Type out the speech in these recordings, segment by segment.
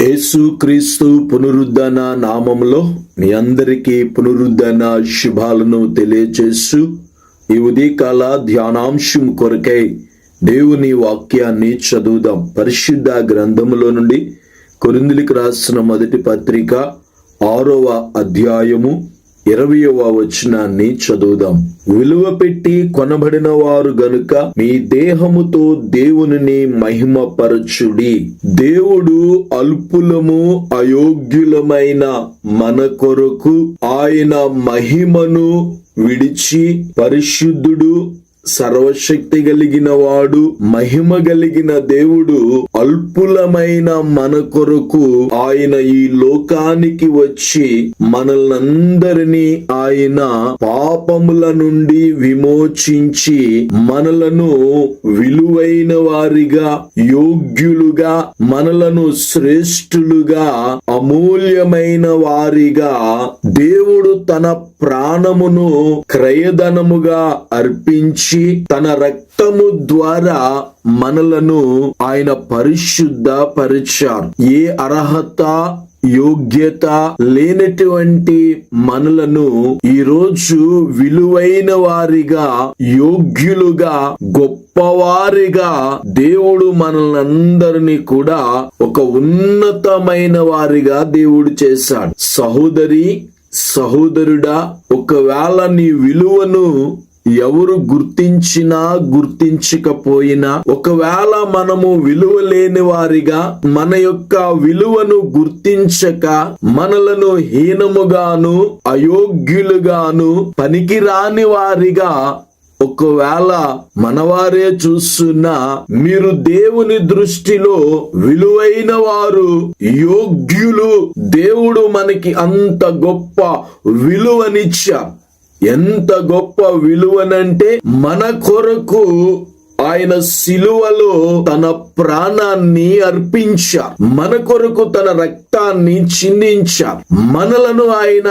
యేసుక్రీస్తు పునరుద్ధరణ నామములో మీ అందరికీ పునరుద్ధరణ శుభాలను తెలియచేస్తూ ఈ ఉదయకాల ధ్యానాంశం కొరకై దేవుని వాక్యాన్ని చదువుదాం. పరిశుద్ధ గ్రంథములో నుండి కొరిందులకు రాసిన మొదటి పత్రిక ఆరవ అధ్యాయము ఇరవయవ వచనాన్ని చదువుదాం. విలువ పెట్టి కొనబడిన వారు గనుక మీ దేహముతో దేవునిని మహిమపరచుడి. దేవుడు అల్పులము అయోగ్యులమైన మన కొరకు ఆయన మహిమను విడిచి పరిశుద్ధుడు సర్వశక్తి కలిగిన వాడు మహిమ కలిగిన దేవుడు అల్పులమైన మన కొరకు ఆయన ఈ లోకానికి వచ్చి మనల్నందరినీ ఆయన పాపముల నుండి విమోచించి మనలను విలువైన వారిగా యోగ్యులుగా మనలను శ్రేష్ఠులుగా అమూల్యమైన వారిగా దేవుడు తన ప్రాణమును క్రయధనముగా అర్పించి తన రక్తము ద్వారా మనలను ఆయన పరిశుద్ధ పరిచారు ఏ అర్హత యోగ్యత లేనటువంటి మనలను ఈ రోజు విలువైన వారిగా యోగ్యులుగా గొప్పవారిగా దేవుడు మనల్ని కూడా ఒక ఉన్నతమైన వారిగా దేవుడు చేశాడు. సహోదరి సహోదరుడా ఒకవేళ నీ విలువను ఎవరు గుర్తించినా గుర్తించకపోయినా ఒకవేళ మనము విలువ లేని వారిగా మన యొక్క విలువను గుర్తించక మనలను హీనముగాను అయోగ్యులుగాను పనికిరాని వారిగా ఒకవేళ మనవారే చూస్తున్నా మీరు దేవుని దృష్టిలో విలువైన వారు యోగ్యులు దేవుడు మనకి అంత గొప్ప విలువనిచ్చారు. ఎంత గొప్ప విలువనంటే మన కొరకు ఆయన శిలువలో తన ప్రాణాన్ని అర్పించ. మన కొరకు తన రక్తాన్ని చిందించారు మనలను ఆయన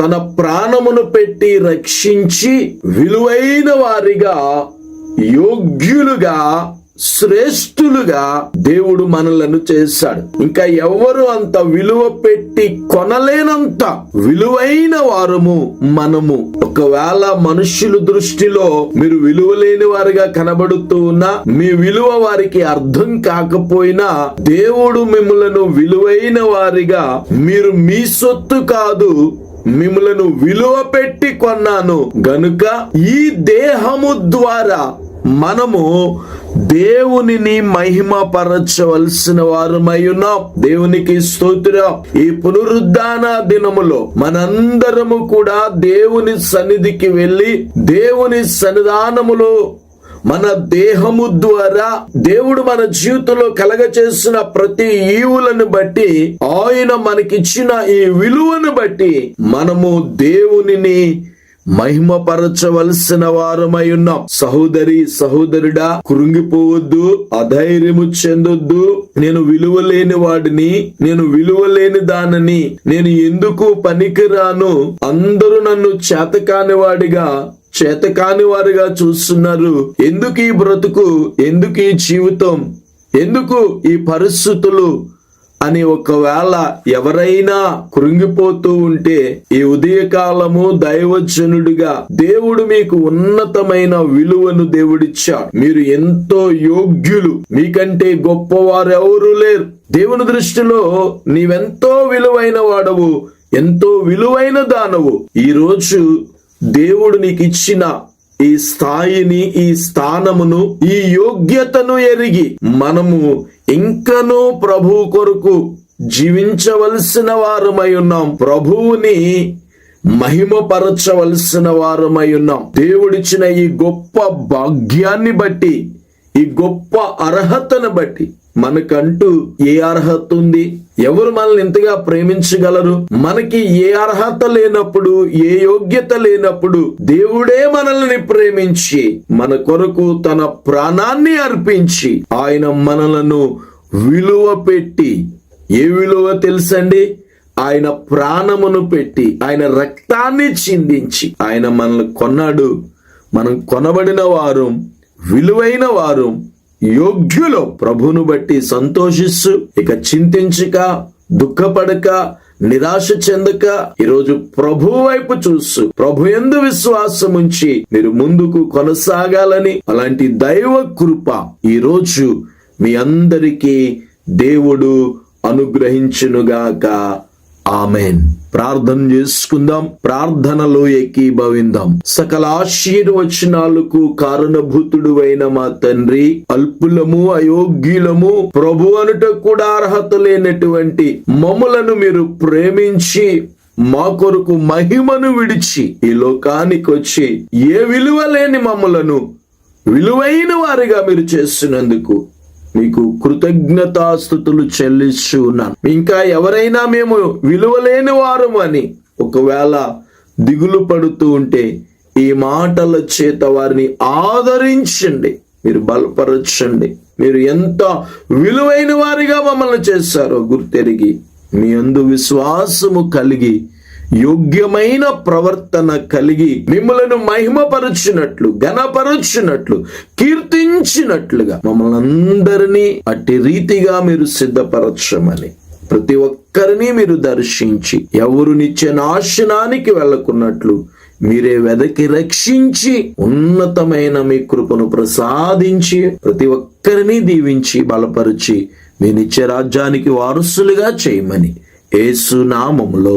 తన ప్రాణమును పెట్టి రక్షించి విలువైన వారిగా యోగ్యులుగా శ్రేష్ఠులుగా దేవుడు మనలను చేశాడు. ఇంకా ఎవరు అంత విలువ పెట్టి కొనలేనంత విలువైన వారము మనము. ఒకవేళ మనుష్యుల దృష్టిలో మీరు విలువ లేని వారిగా కనబడుతూ ఉన్నా మీ విలువ వారికి అర్థం కాకపోయినా దేవుడు మిమ్మలను విలువైన వారిగా మీరు మీ సొత్తు కాదు మిమ్మలను విలువ పెట్టి కొన్నాను. గనుక ఈ దేహము ద్వారా మనము దేవునిని మహిమపరచవలసిన వారమై ఉన్నాం. దేవునికి స్తోత్రం. ఈ పునరుద్ధాన దినములో మనందరము కూడా దేవుని సన్నిధికి వెళ్ళి దేవుని సన్నిధానములో మన దేహము ద్వారా దేవుడు మన జీవితంలో కలగ చేసిన ప్రతి ఈవులను బట్టి ఆయన మనకిచ్చిన ఈ విలువను బట్టి మనము దేవునిని మహిమపరచవలసిన వారమై ఉన్నాం. సహోదరి సహోదరుడా కృంగిపోవద్దు అధైర్యము చెందొద్దు. నేను విలువ లేని వాడిని నేను విలువ లేని దానని నేను ఎందుకు పనికిరాను? అందరూ నన్ను చేతకాని వాడిగా చేతకాని వారిగా చూస్తున్నారు. ఎందుకు ఈ బ్రతుకు? ఎందుకు ఈ జీవితం? ఎందుకు ఈ పరిస్థితులు? అని ఒకవేళ ఎవరైనా కృంగిపోతూ ఉంటే ఈ ఉదయకాలము దైవజనుడిగా దేవుడు మీకు ఉన్నతమైన విలువను దేవుడిచ్చాడు. మీరు ఎంతో యోగ్యులు. మీకంటే గొప్పవారు ఎవరు లేరు. దేవుని దృష్టిలో నీవెంతో విలువైన వాడవు ఎంతో విలువైన దానవు. ఈ రోజు దేవుడు నీకు ఇచ్చిన ఈ స్థాయిని ఈ స్థానమును ఈ యోగ్యతను ఎరిగి మనము ఇంకనూ ప్రభు కొరకు జీవించవలసిన వారమై ఉన్నాం. ప్రభువుని మహిమపరచవలసిన వారమై ఉన్నాం. దేవుడిచ్చిన ఈ గొప్ప భాగ్యాన్ని బట్టి ఈ గొప్ప అర్హతను బట్టి మనకంటూ ఏ అర్హత ఉంది? ఎవరు మనల్ని ఇంతగా ప్రేమించగలరు? మనకి ఏ అర్హత లేనప్పుడు ఏ యోగ్యత లేనప్పుడు దేవుడే మనల్ని ప్రేమించి మన కొరకు తన ప్రాణాన్ని అర్పించి ఆయన మనలను విలువ పెట్టి ఏ విలువ తెలుసండి? ఆయన ప్రాణమును పెట్టి ఆయన రక్తాన్ని చిందించి ఆయన మనల్ని కొన్నాడు. మనం కొనబడిన వారు విలువైన వారు యోగ్యులు ప్రభును బట్టి సంతోషిస్తూ ఇక చింతించక దుఃఖపడక నిరాశ చెందక ఈరోజు ప్రభు వైపు చూస్తూ ప్రభు ఎందు విశ్వాసం ఉంచి మీరు ముందుకు కొనసాగాలని అలాంటి దైవ కృప ఈ రోజు మీ అందరికీ దేవుడు అనుగ్రహించునుగాక. ఆమెన్. ప్రార్థన చేసుకుందాం ప్రార్థనలో ఏకీభవిందాం. సకల ఆశీర్వచనాలకు కారణభూతుడు అయిన మా తండ్రి అల్పులము అయోగ్యులము ప్రభు అనుట కూడా అర్హత లేనటువంటి మమ్మలను మీరు ప్రేమించి మా కొరకు మహిమను విడిచి ఈ లోకానికి వచ్చి ఏ విలువ లేని మమ్మలను విలువైన వారిగా మీరు చేస్తున్నందుకు మీకు కృతజ్ఞతాస్థుతులు చెల్లిస్తూ ఉన్నాను ఇంకా ఎవరైనా మేము విలువలేని వారు అని ఒకవేళ దిగులు పడుతూ ఉంటే ఈ మాటల చేత వారిని ఆదరించండి. మీరు బలపరచండి. మీరు ఎంత విలువైన వారిగా మమ్మల్ని చేశారో గుర్తెరిగి మీ అందు విశ్వాసము కలిగి యోగ్యమైన ప్రవర్తన కలిగి మిమ్మలను మహిమపరచినట్లు ఘనపరచినట్లు కీర్తించినట్లుగా మమ్మల్ని అందరినీ అట్టి రీతిగా మీరు సిద్ధపరచమని ప్రతి ఒక్కరిని మీరు దర్శించి ఎవరు నిత్య నాశనానికి వెళ్ళకున్నట్లు మీరే వెదకి రక్షించి ఉన్నతమైన మీ కృపను ప్రసాదించి ప్రతి ఒక్కరిని దీవించి బలపరిచి మీ నిత్య రాజ్యానికి వారసులుగా చేయమని ఏసునామములో